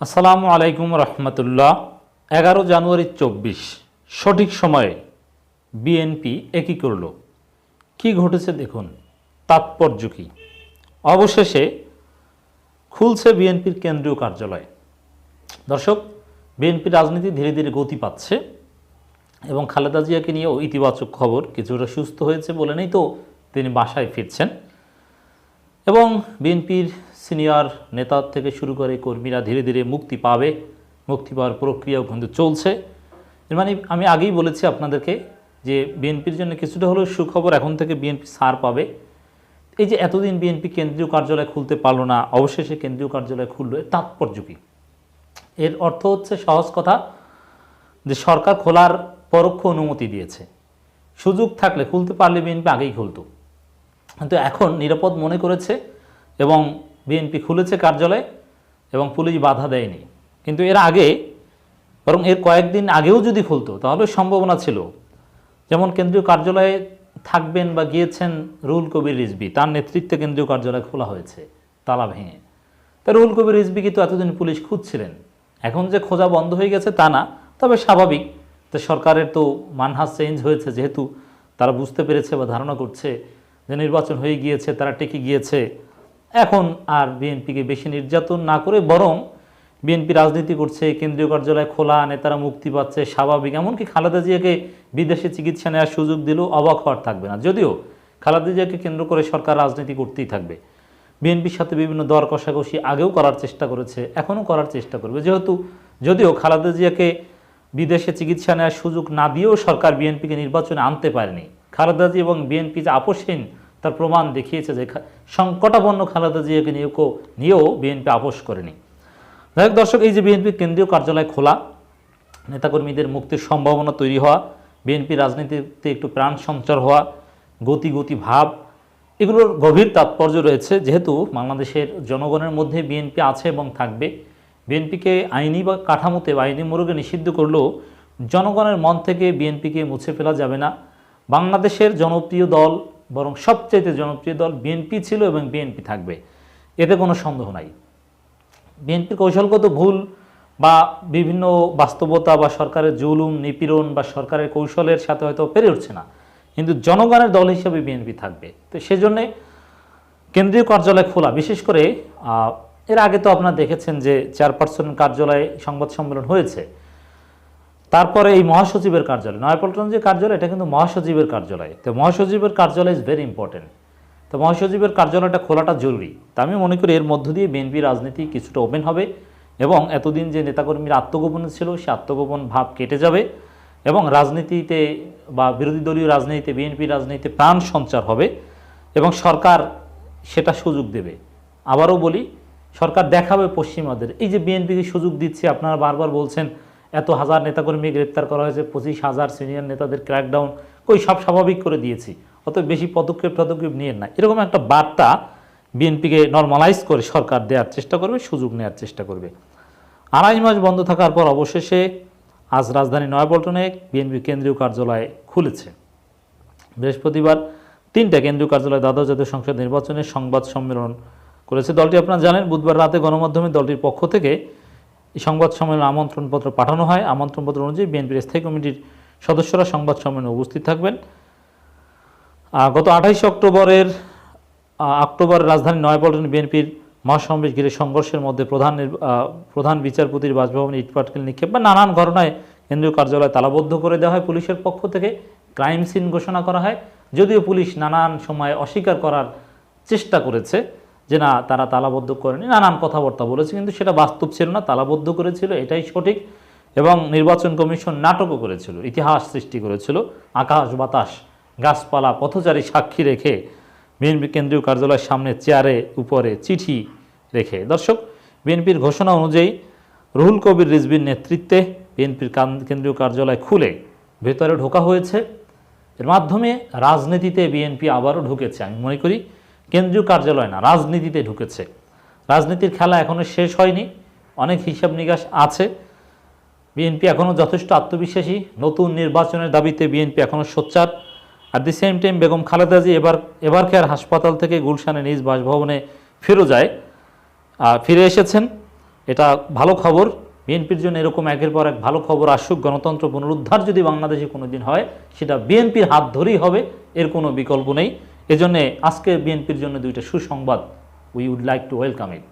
আসসালামু আলাইকুম রহমতুল্লাহ। এগারো জানুয়ারি চব্বিশ, সঠিক সময়ে বিএনপি একই করল। কি ঘটেছে দেখুন, তাৎপর্য কি? অবশেষে খুলছে বিএনপির কেন্দ্রীয় কার্যালয়। দর্শক বিএনপি রাজনীতি ধীরে ধীরে গতি পাচ্ছে এবং খালেদা জিয়াকে নিয়েও ইতিবাচক খবর কিছুটা সুস্থ হয়েছে বলে নেই তো তিনি বাসায় ফিরছেন। এবং বিএনপির সিনিয়র নেতা থেকে শুরু করে কর্মীরা ধীরে ধীরে মুক্তি পাবে, মুক্তি পাওয়ার প্রক্রিয়াও কিন্তু চলছে। এর মানে আমি আগেই বলেছি আপনাদেরকে যে বিএনপির জন্য কিছুটা হলেও সুখবর এখন থেকে বিএনপি সার পাবে। এই যে এতদিন বিএনপি কেন্দ্রীয় কার্যালয় খুলতে পারল না, অবশেষে কেন্দ্রীয় কার্যালয় খুললো, এর তাৎপর্য কী? এর অর্থ হচ্ছে সহজ কথা যে সরকার খোলার পরোক্ষ অনুমতি দিয়েছে। সুযোগ থাকলে খুলতে পারলে বিএনপি আগেই খুলতো। কিন্তু এখন নিরাপদ মনে করেছে এবং বিএনপি খুলেছে কার্যালয় এবং পুলিশ বাধা দেয়নি। কিন্তু এর আগে, বরং এর কয়েকদিন আগেও যদি খুলতো, তাহলে সম্ভাবনা ছিল। যেমন কেন্দ্রীয় কার্যালয়ে থাকবেন বা গিয়েছেন রুহুল কবির রিজবি তার নেতৃত্বে কেন্দ্রীয় কার্যালয় খোলা হয়েছে, তালা ভেঙে। তা রুল কবির রিজবি কিন্তু এতদিন পুলিশ খুঁজছিলেন? এখন যে খোঁজা বন্ধ হয়ে গেছে তা না, তবে স্বাভাবিক তো সরকারের তো মানহাস চেঞ্জ হয়েছে, যেহেতু তারা বুঝতে পেরেছে বা ধারণা করছে যে নির্বাচন হয়ে গিয়েছে, তারা টেকে গিয়েছে এখন আর বিএনপিকে বেশি নির্যাতন না করে বরং বিএনপি রাজনীতি করছে, কেন্দ্রীয় কার্যালয় খোলা, নেতারা মুক্তি পাচ্ছে, স্বাভাবিক। এমনকি খালেদা জিয়াকে বিদেশে চিকিৎসা নেওয়ার সুযোগ দিলেও অবাক হওয়ার থাকবে না। যদিও খালেদা জিয়াকে কেন্দ্র করে সরকার রাজনীতি করতেই থাকবে। বিএনপির সাথে বিভিন্ন দর কষাকষি আগেও করার চেষ্টা করেছে, এখনও করার চেষ্টা করবে। যেহেতু, যদিও খালেদা জিয়াকে বিদেশে চিকিৎসা নেওয়ার সুযোগ না দিয়েও সরকার বিএনপিকে নির্বাচনে আনতে পারেনি। খালেদা জিয়া এবং বিএনপি যে আপোষহীন তার প্রমাণ দেখিয়েছে যে সংকটাপন্ন খালেদা জিয়াকে নিয়েও নিয়েও বিএনপি আপোষ করেনি। যাই দর্শক, এই যে বিএনপি কেন্দ্রীয় কার্যালয় খোলা, নেতাকর্মীদের মুক্তির সম্ভাবনা তৈরি হওয়া, বিএনপি রাজনীতিতে একটু প্রাণ সঞ্চার হওয়া, গতি গতি ভাব, এগুলোর গভীর তাৎপর্য রয়েছে। যেহেতু বাংলাদেশের জনগণের মধ্যে বিএনপি আছে এবং থাকবে, বিএনপিকে আইনি বা কাঠামোতে বা আইনি মোড়কে নিষিদ্ধ করলেও জনগণের মন থেকে বিএনপিকে মুছে ফেলা যাবে না। বাংলাদেশের জনপ্রিয় দল বরং সবচাইতে জনপ্রিয় দল বিএনপি ছিল এবং বিএনপি থাকবে। এতে কোনো সন্দেহ নাই। বিএনপির কৌশলগত ভুল বা বিভিন্ন বাস্তবতা বা সরকারের জুলুম, নিপীড়ন বা সরকারের কৌশলের সাথে হয়তো পেরে উঠছে না। কিন্তু জনগণের দল হিসেবে বিএনপি থাকবে। তো সেজন্যে কেন্দ্রীয় কার্যালয় খোলা। বিশেষ করে এর আগে তো আপনারা দেখেছেন যে চেয়ারপারসন কার্যালয়ে সংবাদ সম্মেলন হয়েছে। তারপরে এই মহাসচিবের কার্যালয় নয়াপল্টন যে কার্যালয়, এটা কিন্তু মহাসচিবের কার্যালয়। তো মহাসচিবের কার্যালয় ইজ ভেরি ইম্পর্টেন্ট তো মহাসচিবের কার্যালয়টা খোলাটা জরুরি। তা আমি মনে করি এর মধ্য দিয়ে বিএনপি রাজনীতি কিছুটা ওপেন হবে এবং এতদিন যে নেতাকর্মীরা আত্মগোপনে ছিল, সে আত্মগোপন ভাব কেটে যাবে এবং রাজনীতিতে বা বিরোধী দলীয় রাজনীতিতে বিএনপি রাজনীতিতে প্রাণ সঞ্চার হবে এবং সরকার সেটা সুযোগ দেবে। আবারও বলি, সরকার দেখাবে পশ্চিমাদের। এই যে বিএনপিকে সুযোগ দিচ্ছে, আপনারা বারবার বলছেন এত হাজার নেতাকর্মী গ্রেপ্তার করা হয়েছে, পঁচিশ হাজার সিনিয়র নেতাদের ক্র্যাকডাউন কই সব স্বাভাবিক করে দিয়েছি। অত বেশি পদক্ষেপ পদক্ষেপ নিয়ে না। এরকম একটা বার্তা বিএনপিকে নর্মালাইজ করে সরকার দেওয়ার চেষ্টা করবে, সুযোগ নেওয়ার চেষ্টা করবে। আড়াই মাস বন্ধ থাকার পর অবশেষে আজ রাজধানী নয়াপল্টনে বিএনপি কেন্দ্রীয় কার্যালয় খুলেছে। বৃহস্পতিবার তিনটা কেন্দ্রীয় কার্যালয় দ্বাদশ জাতীয় সংসদ নির্বাচনের সংবাদ সম্মেলন করেছে। দলটি আপনারা জানেন, বুধবার রাতে গণমাধ্যমে দলটির পক্ষ থেকে সংবাদ সম্মেলন আমন্ত্রণপত্র পাঠানো হয়। আমন্ত্রণপত্র অনুযায়ী বিএনপির স্থায়ী কমিটির সদস্যরা সংবাদ সম্মেলনে উপস্থিত থাকবেন। গত আঠাইশে অক্টোবরের আহ, অক্টোবর রাজধানী নয়াপল্টনে বিএনপির মহাসমাবেশ ঘিরে সংঘর্ষের মধ্যে প্রধান প্রধান বিচারপতির বাসভবনে ইটপাটকেল নিক্ষেপ বা নানান ঘটনায় কেন্দ্রীয় কার্যালয় তালাবদ্ধ করে দেওয়া হয়। পুলিশের পক্ষ থেকে ক্রাইম সিন ঘোষণা করা হয়। যদিও পুলিশ নানান সময় অস্বীকার করার চেষ্টা করেছে। যে না, তারা তালাবদ্ধ করেনি, নানান কথাবার্তা বলেছে, কিন্তু সেটা বাস্তব ছিল না, তালাবদ্ধ করেছিল, এটাই সঠিক। এবং নির্বাচন কমিশন নাটকও করেছিল, ইতিহাস সৃষ্টি করেছিল, আকাশ, বাতাস, গাছপালা, পথচারী সাক্ষী রেখে বিএনপি কেন্দ্রীয় কার্যালয়ের সামনে চেয়ারে উপরে চিঠি রেখে। দর্শক, বিএনপির ঘোষণা অনুযায়ী রুহুল কবির রিজবির নেতৃত্বে বিএনপির কেন্দ্রীয় কার্যালয় খুলে ভেতরে ঢোকা হয়েছে। এর মাধ্যমে রাজনীতিতে বিএনপি আবারও ঢুকেছে, আমি মনে করি কেন্দ্রীয় কার্যালয় না, রাজনীতিতে ঢুকেছে। রাজনীতির খেলা এখনও শেষ হয়নি, অনেক হিসাব নিকাশ আছে। বিএনপি এখনও যথেষ্ট আত্মবিশ্বাসী, নতুন নির্বাচনের দাবিতে বিএনপি এখনও সোচ্চার। At the same time Begum খালেদাজি এবার এবার কেয়ার হাসপাতাল থেকে গুলশানে নিজ বাসভবনে ফিরে যায়? আর ফিরে এসেছেন, এটা ভালো খবর। বিএনপির জন্য এরকম একের পর এক ভালো খবর আসুক, গণতন্ত্র পুনরুদ্ধার যদি বাংলাদেশে কোনো দিন হয়, সেটা বিএনপির হাত ধরেই হবে, এর কোনো বিকল্প নেই। এজন্য আজকে বিএনপির জন্য দুইটা সুসংবাদ we would like to welcome it